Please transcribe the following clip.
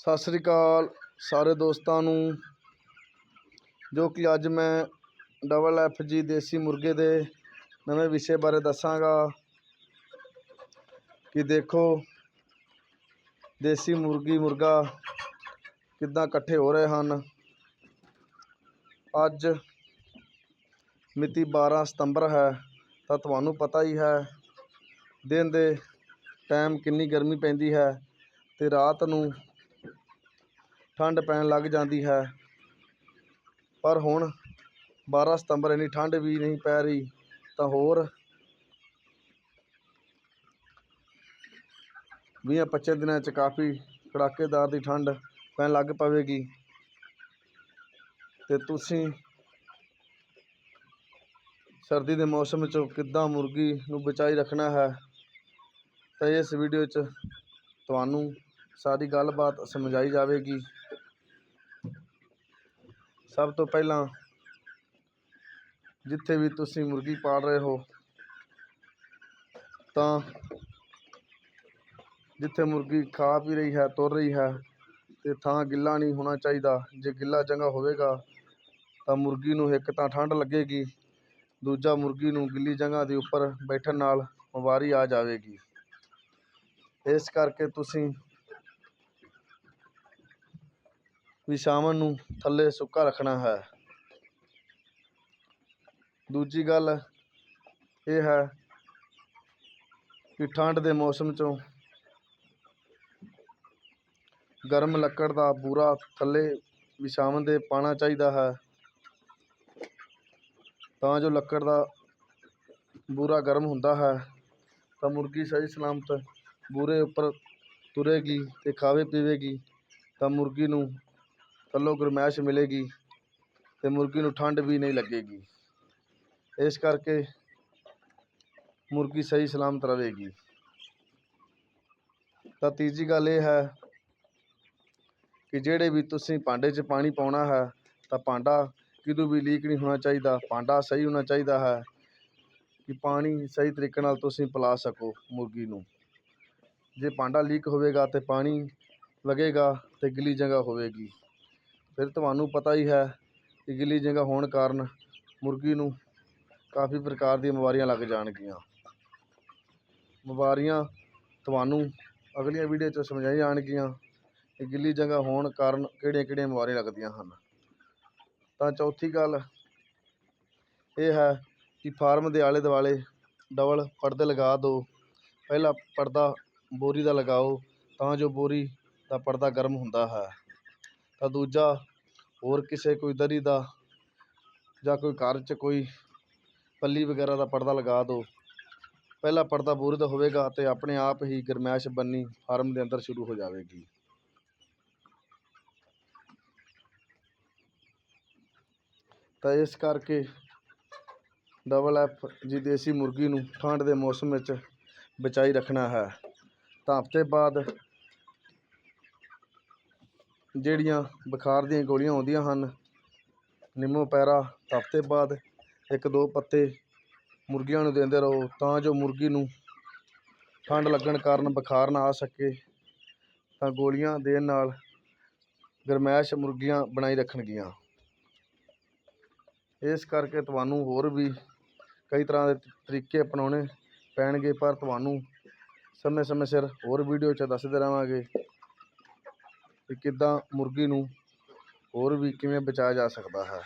ਸਤਿ ਸ੍ਰੀ ਅਕਾਲ ਸਾਰੇ ਦੋਸਤਾਂ ਨੂੰ, ਜੋ ਕਿ ਅੱਜ ਮੈਂ ਡਬਲ ਐਫ ਜੀ ਦੇਸੀ ਮੁਰਗੇ ਦੇ ਨਵੇਂ ਵਿਸ਼ੇ ਬਾਰੇ ਦੱਸਾਂਗਾ। ਕਿ ਦੇਖੋ, ਦੇਸੀ ਮੁਰਗੀ, ਮੁਰਗਾ ਕਿੱਦਾਂ ਇਕੱਠੇ ਹੋ ਰਹੇ ਹਨ। ਅੱਜ ਮਿਤੀ 12 ਸਤੰਬਰ ਹੈ, ਤਾਂ ਤੁਹਾਨੂੰ ਪਤਾ ਹੀ ਹੈ, ਦਿਨ ਦੇ ਟਾਈਮ ਕਿੰਨੀ ਗਰਮੀ ਪੈਂਦੀ ਹੈ ਅਤੇ ਰਾਤ ਨੂੰ ਠੰਡ ਪੈਣ ਲੱਗ ਜਾਂਦੀ ਹੈ। ਪਰ ਹੁਣ 12 ਸਤੰਬਰ ਇੰਨੀ ਠੰਡ ਵੀ ਨਹੀਂ ਪੈ ਰਹੀ, ਤਾਂ ਹੋਰ ਵੀਹਾਂ ਪੱਚੀਆਂ ਦਿਨਾਂ 'ਚ ਕਾਫੀ ਕੜਾਕੇਦਾਰ ਦੀ ਠੰਡ ਪੈਣ ਲੱਗ ਪਵੇਗੀ। ਅਤੇ ਤੁਸੀਂ ਸਰਦੀ ਦੇ ਮੌਸਮ 'ਚ ਕਿੱਦਾਂ ਮੁਰਗੀ ਨੂੰ ਬਚਾਈ ਰੱਖਣਾ ਹੈ, ਤਾਂ ਇਸ ਵੀਡੀਓ 'ਚ ਤੁਹਾਨੂੰ ਸਾਰੀ ਗੱਲਬਾਤ ਸਮਝਾਈ ਜਾਵੇਗੀ। ਸਭ ਤੋਂ ਪਹਿਲਾਂ ਜਿੱਥੇ ਵੀ ਤੁਸੀਂ ਮੁਰਗੀ ਪਾਲ ਰਹੇ ਹੋ, ਤਾਂ ਜਿੱਥੇ ਮੁਰਗੀ ਖਾ ਪੀ ਰਹੀ ਹੈ, ਤੁਰ ਰਹੀ ਹੈ, ਤੇ ਥਾਂ ਗਿੱਲਾ ਨਹੀਂ ਹੋਣਾ ਚਾਹੀਦਾ। ਜੇ ਗਿੱਲਾ ਜਗ੍ਹਾ ਹੋਵੇਗਾ, ਤਾਂ ਮੁਰਗੀ ਨੂੰ ਇੱਕ ਤਾਂ ਠੰਡ ਲੱਗੇਗੀ, ਦੂਜਾ ਮੁਰਗੀ ਨੂੰ ਗਿੱਲੀ ਜਗ੍ਹਾ ਦੇ ਉੱਪਰ ਬੈਠਣ ਨਾਲ ਬਿਮਾਰੀ ਆ ਜਾਵੇਗੀ। ਇਸ ਕਰਕੇ ਤੁਸੀਂ ਵਿਛਾਵਣ ਨੂੰ ਥੱਲੇ ਸੁੱਕਾ ਰੱਖਣਾ ਹੈ। ਦੂਜੀ ਗੱਲ ਇਹ ਹੈ ਕਿ ਠੰਡ ਦੇ ਮੌਸਮ 'ਚੋਂ ਗਰਮ ਲੱਕੜ ਦਾ ਬੂਰਾ ਥੱਲੇ ਵਿਛਾਵਨ ਦੇ ਪਾਉਣਾ ਚਾਹੀਦਾ ਹੈ। ਤਾਂ ਜੋ ਲੱਕੜ ਦਾ ਬੂਰਾ ਗਰਮ ਹੁੰਦਾ ਹੈ, ਤਾਂ ਮੁਰਗੀ ਸਹੀ ਸਲਾਮਤ ਬੂਰੇ ਉੱਪਰ ਤੁਰੇਗੀ ਅਤੇ ਖਾਵੇ ਪੀਵੇਗੀ, ਤਾਂ ਮੁਰਗੀ ਨੂੰ ਥੱਲੋਂ ਗਰਮੈਸ਼ ਮਿਲੇਗੀ ਅਤੇ ਮੁਰਗੀ ਨੂੰ ਠੰਡ ਵੀ ਨਹੀਂ ਲੱਗੇਗੀ। ਇਸ ਕਰਕੇ ਮੁਰਗੀ ਸਹੀ ਸਲਾਮਤ ਰਹੇਗੀ। ਤਾਂ ਤੀਜੀ ਗੱਲ ਇਹ ਹੈ ਕਿ ਜਿਹੜੇ ਵੀ ਤੁਸੀਂ ਭਾਂਡੇ 'ਚ ਪਾਣੀ ਪਾਉਣਾ ਹੈ, ਤਾਂ ਭਾਂਡਾ ਕਿਦੋਂ ਵੀ ਲੀਕ ਨਹੀਂ ਹੋਣਾ ਚਾਹੀਦਾ। ਭਾਂਡਾ ਸਹੀ ਹੋਣਾ ਚਾਹੀਦਾ ਹੈ ਕਿ ਪਾਣੀ ਸਹੀ ਤਰੀਕੇ ਨਾਲ ਤੁਸੀਂ ਪਿਲਾ ਸਕੋ ਮੁਰਗੀ ਨੂੰ। ਜੇ ਭਾਂਡਾ ਲੀਕ ਹੋਵੇਗਾ ਅਤੇ ਪਾਣੀ ਲੱਗੇਗਾ ਅਤੇ ਗਿੱਲੀ ਜਗ੍ਹਾ ਹੋਵੇਗੀ। ਫਿਰ ਤੁਹਾਨੂੰ ਪਤਾ ਹੀ ਹੈ ਕਿ ਗਿੱਲੀ ਜਗ੍ਹਾ ਹੋਣ ਕਾਰਨ ਮੁਰਗੀ ਨੂੰ ਕਾਫੀ ਪ੍ਰਕਾਰ ਦੀਆਂ ਬਿਮਾਰੀਆਂ ਲੱਗ ਜਾਣਗੀਆਂ। ਬਿਮਾਰੀਆਂ ਤੁਹਾਨੂੰ ਅਗਲੀਆਂ ਵੀਡੀਓ 'ਚ ਸਮਝਾਈ ਜਾਣਗੀਆਂ ਕਿ ਗਿੱਲੀ ਜਗ੍ਹਾ ਹੋਣ ਕਾਰਨ ਕਿਹੜੀਆਂ ਕਿਹੜੀਆਂ ਬਿਮਾਰੀਆਂ ਲੱਗਦੀਆਂ ਹਨ। ਤਾਂ ਚੌਥੀ ਗੱਲ ਇਹ ਹੈ ਕਿ ਫਾਰਮ ਦੇ ਆਲੇ ਦੁਆਲੇ ਡਬਲ ਪਰਦੇ ਲਗਾ ਦਿਓ। ਪਹਿਲਾ ਪਰਦਾ ਬੋਰੀ ਦਾ ਲਗਾਓ ਤਾਂ ਜੋ ਬੋਰੀ ਦਾ ਪਰਦਾ ਗਰਮ ਹੁੰਦਾ ਹੈ। ਤਾਂ ਦੂਜਾ ਹੋਰ ਕਿਸੇ ਕੋਈ ਦਰੀ ਦਾ ਜਾਂ ਕੋਈ ਘਰ 'ਚ ਕੋਈ ਪੱਲੀ ਵਗੈਰਾ ਦਾ ਪਰਦਾ ਲਗਾ ਦਿਓ ਪਹਿਲਾ ਪਰਦਾ ਬੋਰੀ ਦਾ ਹੋਵੇਗਾ ਅਤੇ ਆਪਣੇ ਆਪ ਹੀ ਗਰਮੈਸ਼ ਬੰਨੀ ਫਾਰਮ ਦੇ ਅੰਦਰ ਸ਼ੁਰੂ ਹੋ ਜਾਵੇਗੀ। ਤਾਂ ਇਸ ਕਰਕੇ ਡਬਲ ਐਫ ਜੀ ਦੇਸੀ ਮੁਰਗੀ ਨੂੰ ਠੰਡ ਦੇ ਮੌਸਮ ਵਿੱਚ ਬਚਾਈ ਰੱਖਣਾ ਹੈ। ਤਾਂ ਹਫ਼ਤੇ ਬਾਅਦ ਜਿਹੜੀਆਂ ਬੁਖਾਰ ਦੀਆਂ ਗੋਲੀਆਂ ਆਉਂਦੀਆਂ ਹਨ, ਨਿੰਮੋ ਪੈਰਾ ਹਫ਼ਤੇ ਬਾਅਦ ਇੱਕ ਦੋ ਪੱਤੇ ਮੁਰਗੀਆਂ ਨੂੰ ਦਿੰਦੇ ਰਹੋ ਤਾਂ ਜੋ ਮੁਰਗੀ ਨੂੰ ਠੰਡ ਲੱਗਣ ਕਾਰਨ ਬੁਖਾਰ ਨਾ ਆ ਸਕੇ। ਤਾਂ ਗੋਲੀਆਂ ਦੇਣ ਨਾਲ ਗਰਮੈਸ਼ ਮੁਰਗੀਆਂ ਬਣਾਈ ਰੱਖਣਗੀਆਂ। ਇਸ ਕਰਕੇ ਤੁਹਾਨੂੰ ਹੋਰ ਵੀ ਕਈ ਤਰ੍ਹਾਂ ਦੇ ਤਰੀਕੇ ਅਪਣਾਉਣੇ ਪੈਣਗੇ, ਪਰ ਤੁਹਾਨੂੰ ਸਮੇਂ ਸਮੇਂ ਸਿਰ ਹੋਰ ਵੀਡੀਓ 'ਚ ਦੱਸਦੇ ਰਹਾਂਗੇ। ਕਿ ਕਿੱਦਾਂ ਮੁਰਗੀ ਨੂੰ ਹੋਰ ਵੀ ਕਿਵੇਂ ਬਚਾਇਆ ਜਾ ਸਕਦਾ ਹੈ?